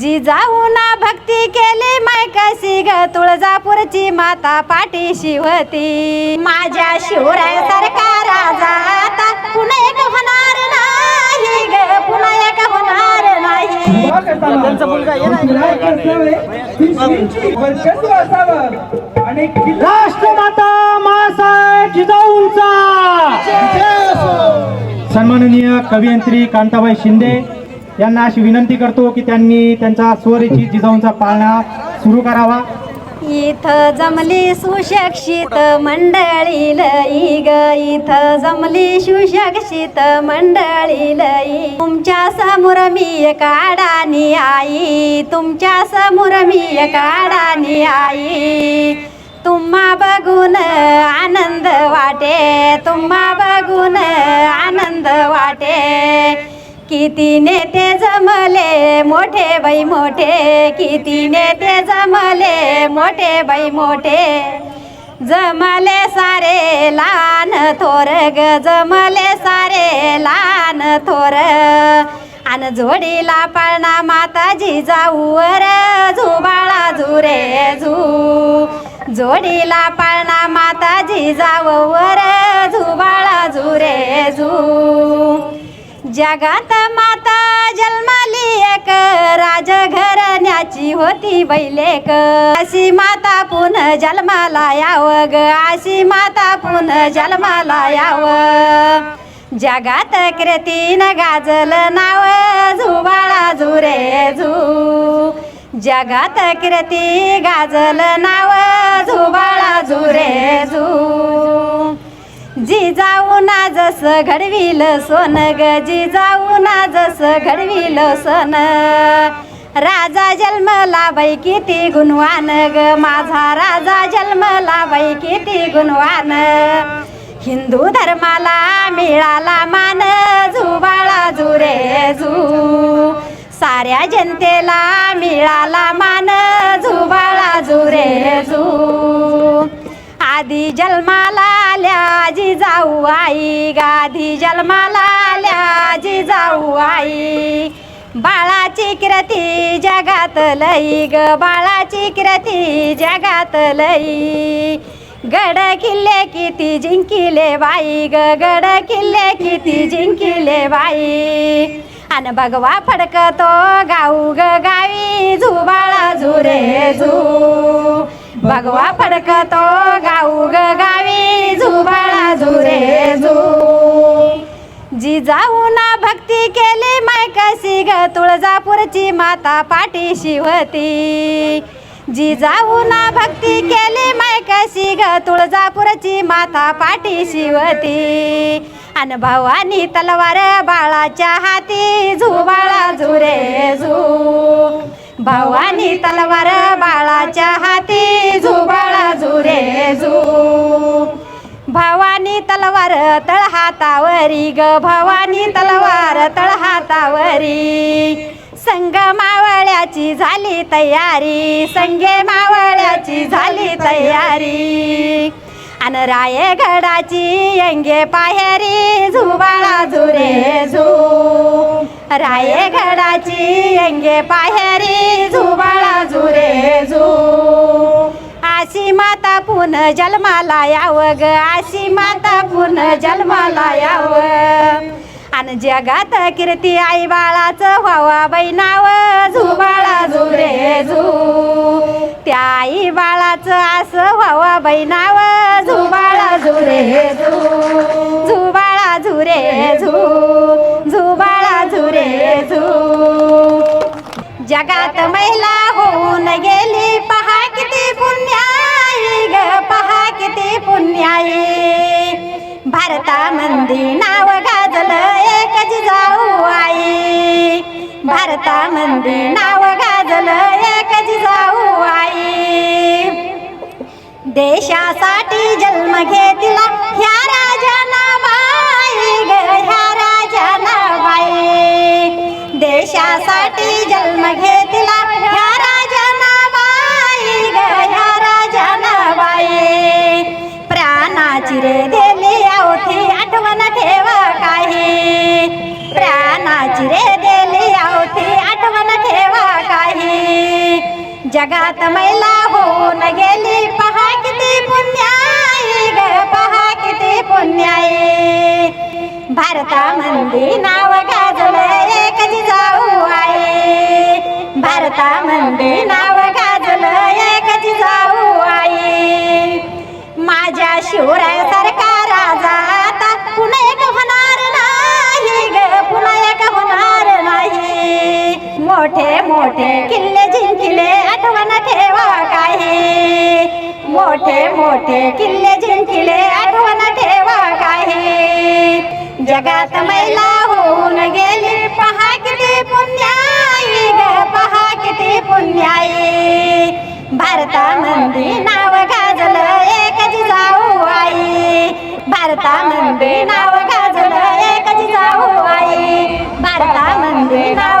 जी जाऊना भक्ती केली माय कशी ग? तुळजापूरची माता पाठीशी होती माझ्या शिवराय सारखा राजा आता पुन्हा एक होणार नाही ग पुन्हा एक होणार नाही. त्यांचा मुलगा ये ना आणि राष्ट्रमाता मासाहेब जिजाऊंचा. सन्माननीय कवयित्री कांताबाई शिंदे यांना अशी विनंती करतो की त्यांनी त्यांचा स्वरेची जिजाऊंचा पाळणा सुरू करावा. इथं जमली सुशिक्षित मंडळी लई ग इथं जमली सुशिक्षित मंडळी लई. तुमच्यासमोर मी एक अडाणी आई तुमच्यासमोर मी एक अडाणी आई. तुम्हा बघून आनंद वाटे तुम्हा बघून आनंद वाटे. किती नेते जमले? मोठे बाई मोठे. किती नेते जमले? मोठे बाई मोठे. जमले सारे लहान थोर ग. जमले सारे लहान थोर. आणि जोडीला पाळणा माताजी जाऊवर झुबाळा झुरे झू जोडीला पाळणा माताजी जाऊवर झुबाळा झुरे झू जगात माता जन्माली एक. राजघराण्याची होती बैलेक. अशी माता पुन जन्माला याव ग. अशी माता पुन जन्माला याव. जगात कृतीन गाजल नाव. झुबाळा झुरे झू जगात कृती गाजल नाव. झुबाळा झुरे झू. जी जाऊना जस घडविल सोन ग जी जाऊना जस घडविल सोन. राजा जन्मला बाई किती गुणवान ग माझा राजा जन्मला बाई किती गुणवान. हिंदू धर्माला मिळाला मान झुबाळा झुरे झू साऱ्या जनतेला मिळाला मान जी जाऊ आई गाधी जन्माला आल्या जी जाऊ आई. बाळाची किरती जगात लई ग बाळाची किरती जगात लई. गड किल्ले किती जिंकिले बाई ग गड किल्ले किती जिंकिले बाई. अन भगवा फडकतो गाऊ ग गावी झुबाळा झुरे झू. भगवा फडकतो गाऊ ग जी जाऊन भक्ती केली माय कशी ग तुळजापूरची माता पाठीशी होती जी जाऊन भक्ती केली माय कशी ग तुळजापूरची माता पाठीशी होती अन भवानी तलवार बाळाच्या हाती झुबाळा झुरे झू भवानी तलवार बाळाच्या हाती झुबाळा झुरे झू भवानी तलवार तळहातावरी ग भवानी तलवार तळहातावरी. संग मावळ्याची झाली तयारी संगे मावळ्याची झाली तयारी. अन रायगडाची अंगे पाहेरी झुबाळा झुरे झू. रायगडाची अंगे पाहेरी झुबाळा झुरे झू. माता पुन जन्माला याव ग. आशी माता पुन जन्माला याव. आणि जगात कीर्ती आई बाळाचं व्हावा बैनाव. झुबाळा झुरे झू त्या आई बाळाचं असं व्हावा बैनाव. झुबाळा झुरे झू झुबाळा झुरे झू झुबाळा झुरे झू. जगात महिला होऊन गेली किती पुण्याई. भारतामंदी नाव गाजलं एक जिजाऊ आई. भारतामंदी नाव गाजलं एक जिजाऊ आई. देशासाठी जन्म घेतला ह्या राजाना बाई ग ह्या राजाना बाई. देशासाठी जन्म घे रे गेली आवती आठवण ठेवा काही. जगात मैला होऊन गेली पहा किती पुण्याई ग पहा किती पुण्याई. भारतामंदी नाव गाजलं एक जिजाऊ आहे भारतामंदी नाव मोठे मोठे किल्ले जिंकिले आठवण ठेवा काही. जगात मैला होऊन गेली पहा किती पुण्याई ग पहा किती पुण्याई. भारतामध्ये नाव गाजलं एक जिजाऊ आई. भारतामध्ये नाव गाजलं एक जिजाऊ आई. भारतामध्ये नाव